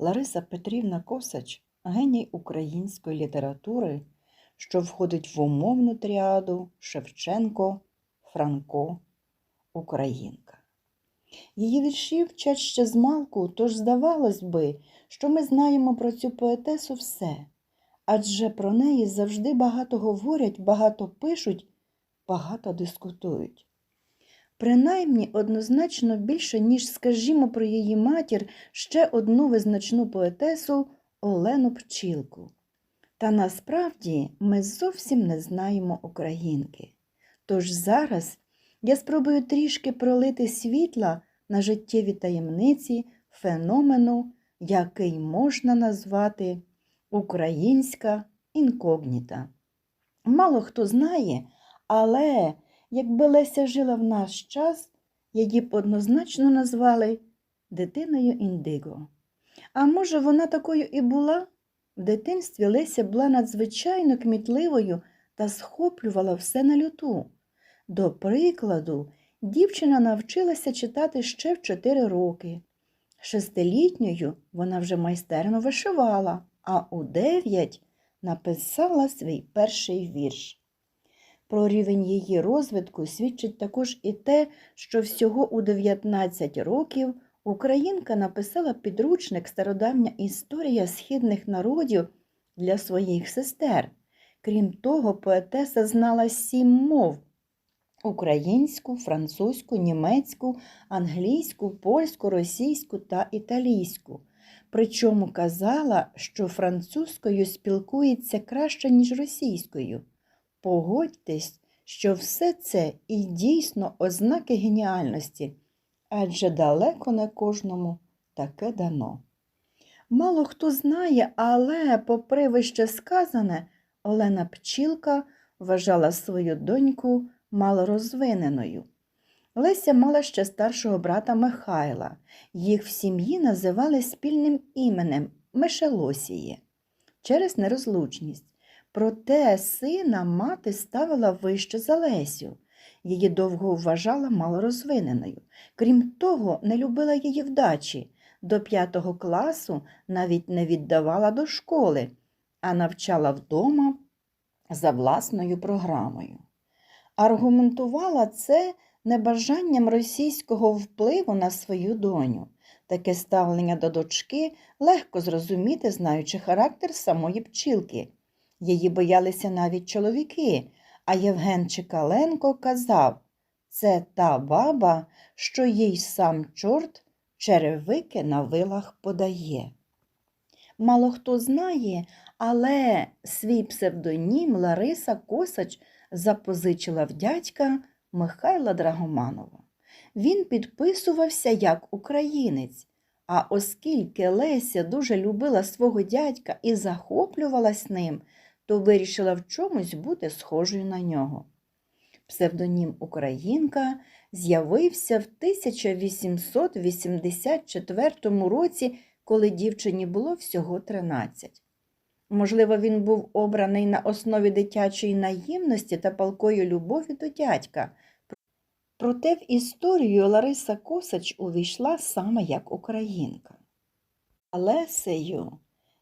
Лариса Петрівна Косач геній української літератури, що входить в умовну тріаду Шевченко, Франко, Українка. Її вірші вчать ще з малку, тож здавалось би, що ми знаємо про цю поетесу все, адже про неї завжди багато говорять, багато пишуть, багато дискутують. Принаймні однозначно більше, ніж скажімо про її матір ще одну визначну поетесу Олену Пчілку. Та насправді ми зовсім не знаємо українки. Тож зараз я спробую трішки пролити світла на життєві таємниці феномену, який можна назвати українська інкогніта. Мало хто знає, але якби Леся жила в наш час, її б однозначно назвали дитиною індиго. А може, вона такою і була? В дитинстві Леся була надзвичайно кмітливою та схоплювала все на люту. До прикладу, дівчина навчилася читати ще в 4 роки. Шестилітньою вона вже майстерно вишивала, а у 9 написала свій перший вірш. Про рівень її розвитку свідчить також і те, що всього у 19 років українка написала підручник Стародавня історія східних народів для своїх сестер. Крім того, поетеса знала сім мов українську, французьку, німецьку, англійську, польську, російську та італійську. Причому казала, що французькою спілкується краще, ніж російською. Погодьтесь, що все це і дійсно ознаки геніальності, адже далеко не кожному таке дано. Мало хто знає, але, попри вище сказане, Олена Пчілка вважала свою доньку малорозвиненою. Леся мала ще старшого брата Михайла. Їх в сім'ї називали спільним іменем Мишелосіє через нерозлучність. Проте сина мати ставила вище за Лесю. Її довго вважала малорозвиненою. Крім того, не любила її вдачі. До п'ятого класу навіть не віддавала до школи, а навчала вдома за власною програмою. Аргументувала це небажанням російського впливу на свою доню. Таке ставлення до дочки легко зрозуміти, знаючи характер самої пчілки. Її боялися навіть чоловіки, а Євген Чекаленко казав це та баба, що їй сам чорт черевики на вилах подає. Мало хто знає, але свій псевдонім Лариса Косач запозичила в дядька Михайла Драгоманова. Він підписувався як українець, а оскільки Леся дуже любила свого дядька і захоплювалась ним, то вирішила в чомусь бути схожою на нього. Псевдонім Українка з'явився в 1884 році, коли дівчині було всього 13. Можливо, він був обраний на основі дитячої наївності та палкої любові до дядька. Проте в історію Лариса Косач увійшла саме як українка. Лесею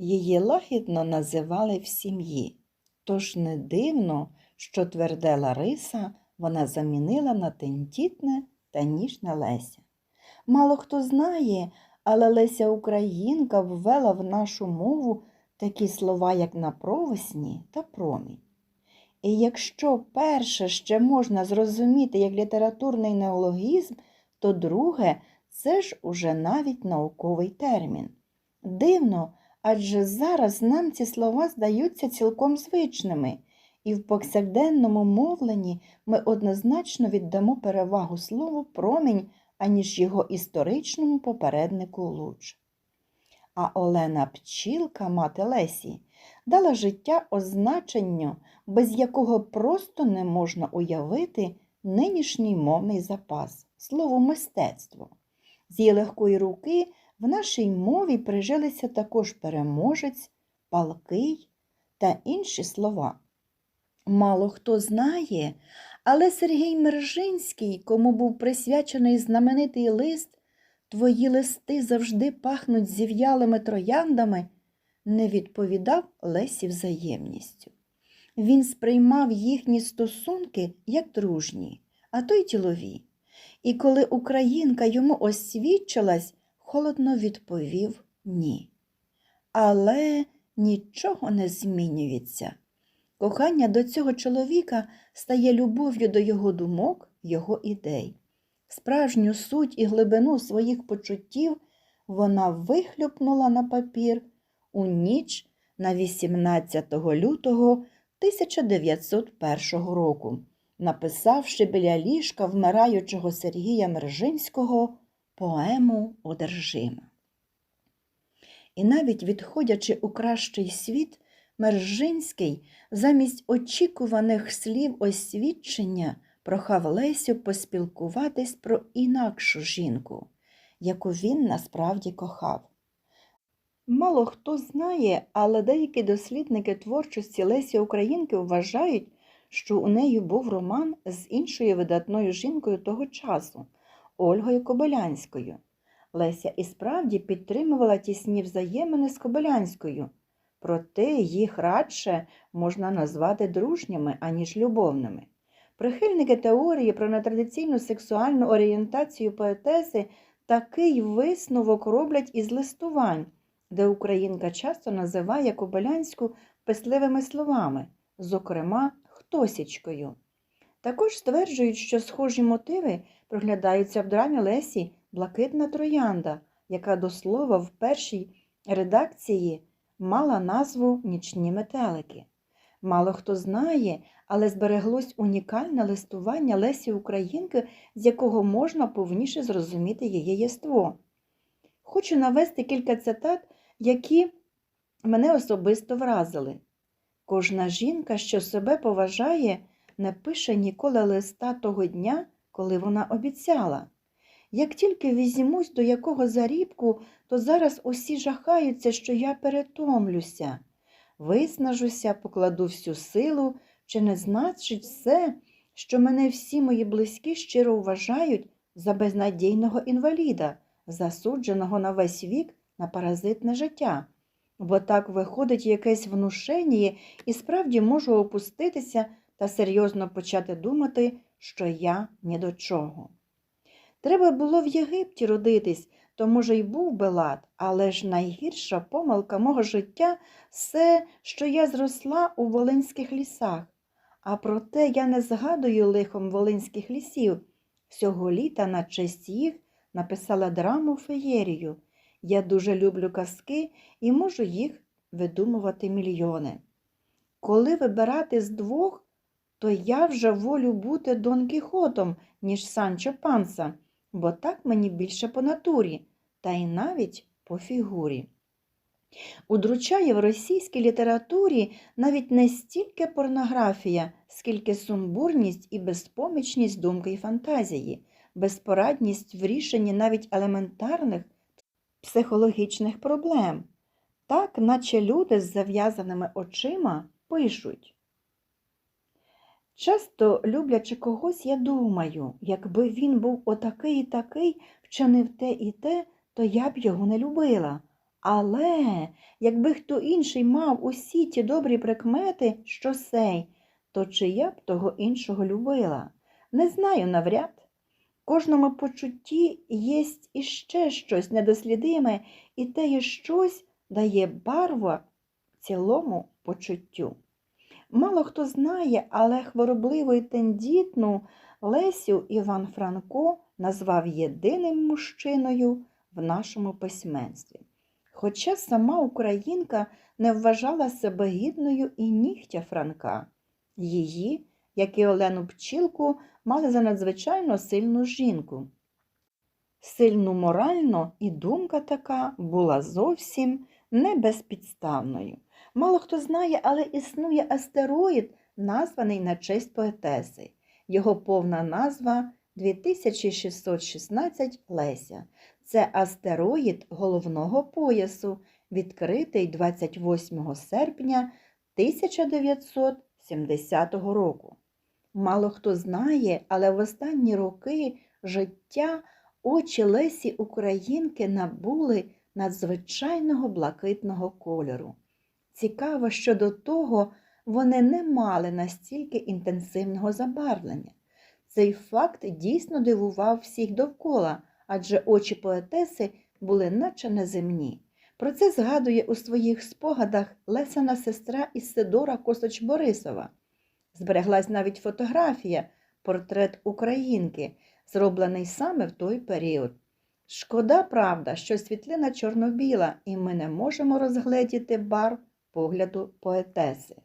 її лагідно називали в сім'ї, тож не дивно, що тверде Лариса вона замінила на тендітне та ніжне Леся. Мало хто знає, але Леся Українка ввела в нашу мову такі слова, як на провесні та промінь. І якщо перше ще можна зрозуміти як літературний неологізм, то друге це ж уже навіть науковий термін. Дивно, адже зараз нам ці слова здаються цілком звичними, і в повсякденному мовленні ми однозначно віддамо перевагу слову промінь, аніж його історичному попереднику луч. А Олена Пчілка, мати Лесі, дала життя означенню, без якого просто не можна уявити нинішній мовний запас, слово мистецтво. З її легкої руки в нашій мові прижилися також переможець, палкий та інші слова. Мало хто знає, але Сергій Мержинський, кому був присвячений знаменитий лист твої листи завжди пахнуть зів'ялими трояндами, не відповідав Лесі взаємністю. Він сприймав їхні стосунки як дружні, а то й ділові. І коли українка йому освідчилась, холодно відповів ні. Але нічого не змінюється. Кохання до цього чоловіка стає любов'ю до його думок, його ідей. Справжню суть і глибину своїх почуттів вона вихлюпнула на папір у ніч на 18 лютого 1901 року, написавши біля ліжка вмираючого Сергія Мержинського поему Одержима. І навіть відходячи у кращий світ, Мержинський замість очікуваних слів освідчення прохав Лесю поспілкуватись про інакшу жінку, яку він насправді кохав. Мало хто знає, але деякі дослідники творчості Лесі Українки вважають, що у неї був роман з іншою видатною жінкою того часу Ольгою Кобилянською. Леся і справді підтримувала тісні взаємини з Кобилянською, проте їх радше можна назвати дружніми, аніж любовними. Прихильники теорії про нетрадиційну сексуальну орієнтацію поетеси такий висновок роблять із листувань, де українка часто називає Кобилянську писливими словами, зокрема, хтосічкою. Також стверджують, що схожі мотиви проглядаються в драмі Лесі Блакитна троянда, яка до слова в першій редакції мала назву Нічні метелики. Мало хто знає, але збереглось унікальне листування Лесі Українки, з якого можна повніше зрозуміти її єство. Хочу навести кілька цитат, які мене особисто вразили. Кожна жінка, що себе поважає, не пише ніколи листа того дня, коли вона обіцяла. Як тільки візьмусь до якого зарібку, то зараз усі жахаються, що я перетомлюся. Виснажуся, покладу всю силу, чи не значить все, що мене всі мої близькі щиро вважають за безнадійного інваліда, засудженого на весь вік на паразитне життя. Бо так виходить якесь внушення і справді можу опуститися та серйозно почати думати, що я ні до чого. Треба було в Єгипті родитись, то, може, й був би лад, але ж найгірша помилка мого життя все, що я зросла у волинських лісах. А проте я не згадую лихом волинських лісів. Всього літа на честь їх написала драму феєрію. Я дуже люблю казки і можу їх видумувати мільйони. Коли вибирати з двох, то я вже волю бути Дон Кіхотом, ніж Санчо Панса, бо так мені більше по натурі, та й навіть по фігурі. Удручає в російській літературі навіть не стільки порнографія, скільки сумбурність і безпомічність думки й фантазії, безпорадність в рішенні навіть елементарних психологічних проблем. Так, наче люди з зав'язаними очима пишуть. Часто, люблячи когось, я думаю, якби він був отакий і такий, вчинив те і те, то я б його не любила. Але якби хто інший мав усі ті добрі прикмети, що сей, то чи я б того іншого любила? Не знаю навряд. Кожному почутті єсть іще щось недослідиме, і теє щось дає барва цілому почуттю. Мало хто знає, але хворобливу і тендітну Лесю Іван Франко назвав єдиним мужчиною в нашому письменстві. Хоча сама українка не вважала себе гідною і нігтя Франка. Її, як і Олену Пчілку, мали за надзвичайно сильну жінку. Сильну морально і думка така була зовсім не безпідставною. Мало хто знає, але існує астероїд, названий на честь поетеси. Його повна назва 2616 Леся. Це астероїд головного поясу, відкритий 28 серпня 1970 року. Мало хто знає, але в останні роки життя Очі Лесі Українки набули надзвичайного блакитного кольору. Цікаво, що до того вони не мали настільки інтенсивного забарвлення. Цей факт дійсно дивував всіх довкола, адже очі поетеси були наче неземні. Про це згадує у своїх спогадах Лесина сестра Ісидора Косоч Борисова. Збереглась навіть фотографія, портрет українки, зроблений саме в той період. Шкода, правда, що світлина чорно-біла, і ми не можемо розгледіти барв погляду поетеси.